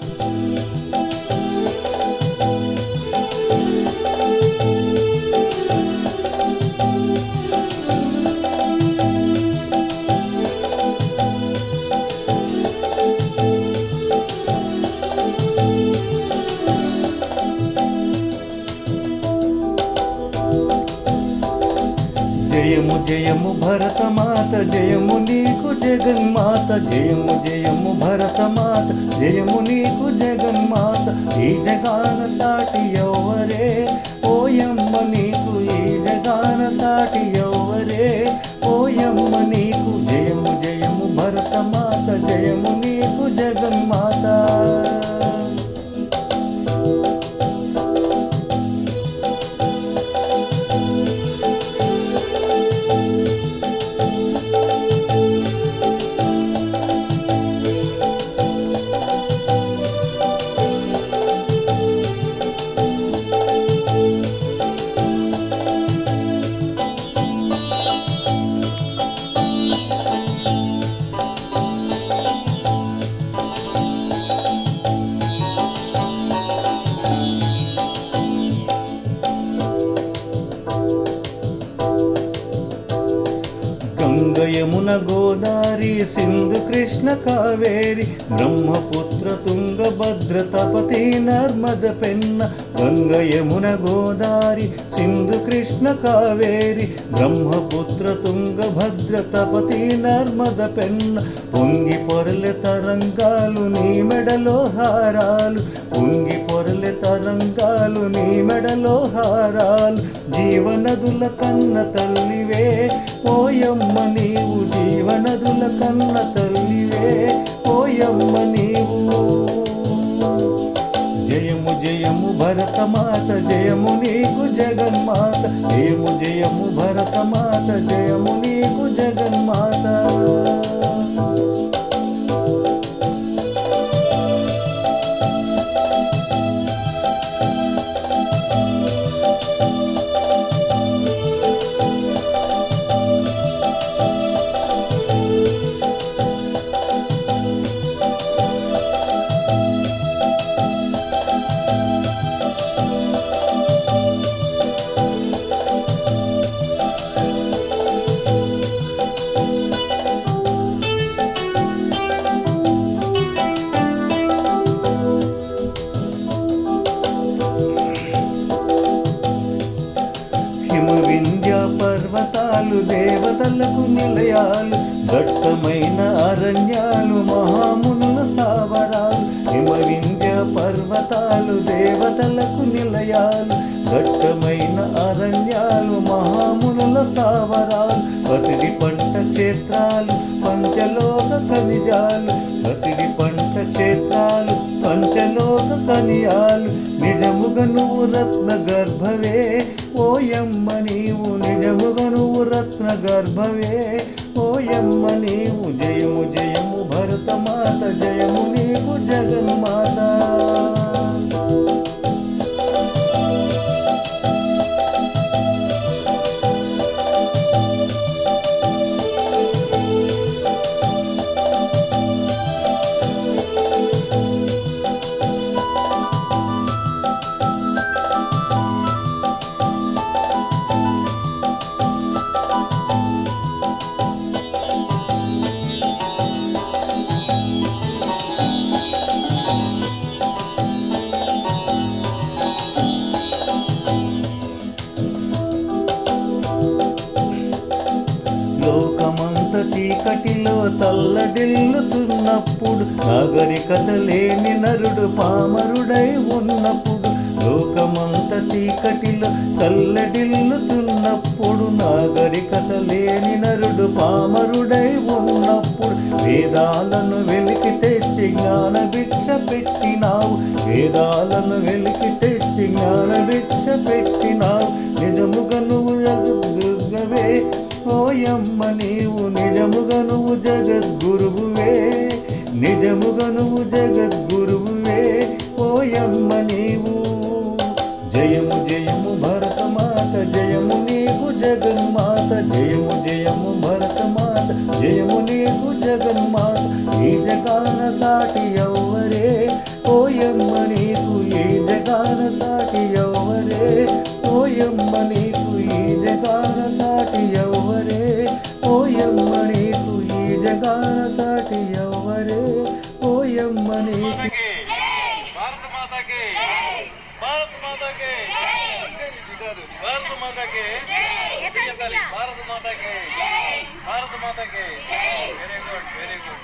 Música జయము జయము భరతమాత జయము నీకు జగన్మాత జయము జయము భరతమాత జయము నీకు జగన్మాత. ఈ జగాన సాటి ఎవరే? ఓయమ్మ నీకు ఈ జగాన సాటి ఎవరే? ఓయమ్మ నీ గంగ యమున గోదారి సింధు కృష్ణ కావేరి బ్రహ్మపుత్ర తుంగభద్ర తపతి నర్మద పెన్న గంగ యమున గోదారి సింధు కృష్ణ కావేరి బ్రహ్మపుత్ర తుంగభద్ర తపతి నర్మద పెన్న పొంగి పొరల తరంగాలు నీ మెడలో హారాలు పొంగి పొరల తరంగాలు నీ మెడలో హారాలు జీవనదుల కన్న తల్లివే ఓయమ్మ నీవు జీవనదుల కన్న తల్లివే ఓయమ్మ నీవు. జయము జయము భరతమాత జయము నీకు జగన్మాత. జయము జయము భరతమాత జయము నీకు జగన్మాత. దేవతలకు దట్టమైన అరణ్యాలు మహామునుల సావరాలు హిమ పర్వతాలు దేవతలకు నిలయాలు దట్టమైన అరణ్యాలు మహామునుల సావరాలు పసిడి పంట క్షేత్రాలు పంచలోక ఖనిజాలు పసిడి పంట క్షేత్రాలు కంచెలోను కనియాలు నిజముగా నువ్వు రత్న గర్భవే ఓయమ్మ నీవు నిజముగా నువ్వు రత్న గర్భవే ఓయమ్మ నీవు జయము జయము భరతమాత జయము నీవు జగన్మాత చీకటిలో తల్లడిల్లుతున్నప్పుడు నాగరికత లేని నరుడు పామరుడై ఉన్నప్పుడు లోకమంత చీకటిలో తల్లడిల్లుతున్నప్పుడు నాగరికత లేని నరుడు పామరుడై ఉన్నప్పుడు వేదాలను వెలికి తెచ్చి జ్ఞాన భిక్ష పెట్టినావు. వేదాలను వెలికి తెచ్చి జ్ఞాన భిక్ష పెట్టినావు. నిజముగా నువ్వు జగద్దుర్గవే ఓయమ్మ నీవు నిజముగా నువ్వు జగద్గురువువే. నిజముగా నువ్వు జగద్గురువువే. ఓయమ్మ నీవు జయము జయము భరతమాత. జయము నీకు జగన్మాత. జయము జయము భరతమాత. జయము నీకు జగన్మాత. ఈ జగాన సాటి ఎవ్వరే. ఓ ఓయమ్మ నీకు ఈ జగాన సాటి ఎవ్వరే. ఓయమ్మ నీకు ఈ జగాన సాటి ఎవ్వరే ఓయమ్మ నీకు ఈ జగాన సాటి ఎవ్వరే ఓయమ్మ నీకు భారత మాతా కి భారత మాతా కి భారత మాతా కి భారత మాతా కి భారత మాతా కి వెరీ గుడ్ వెరీ గుడ్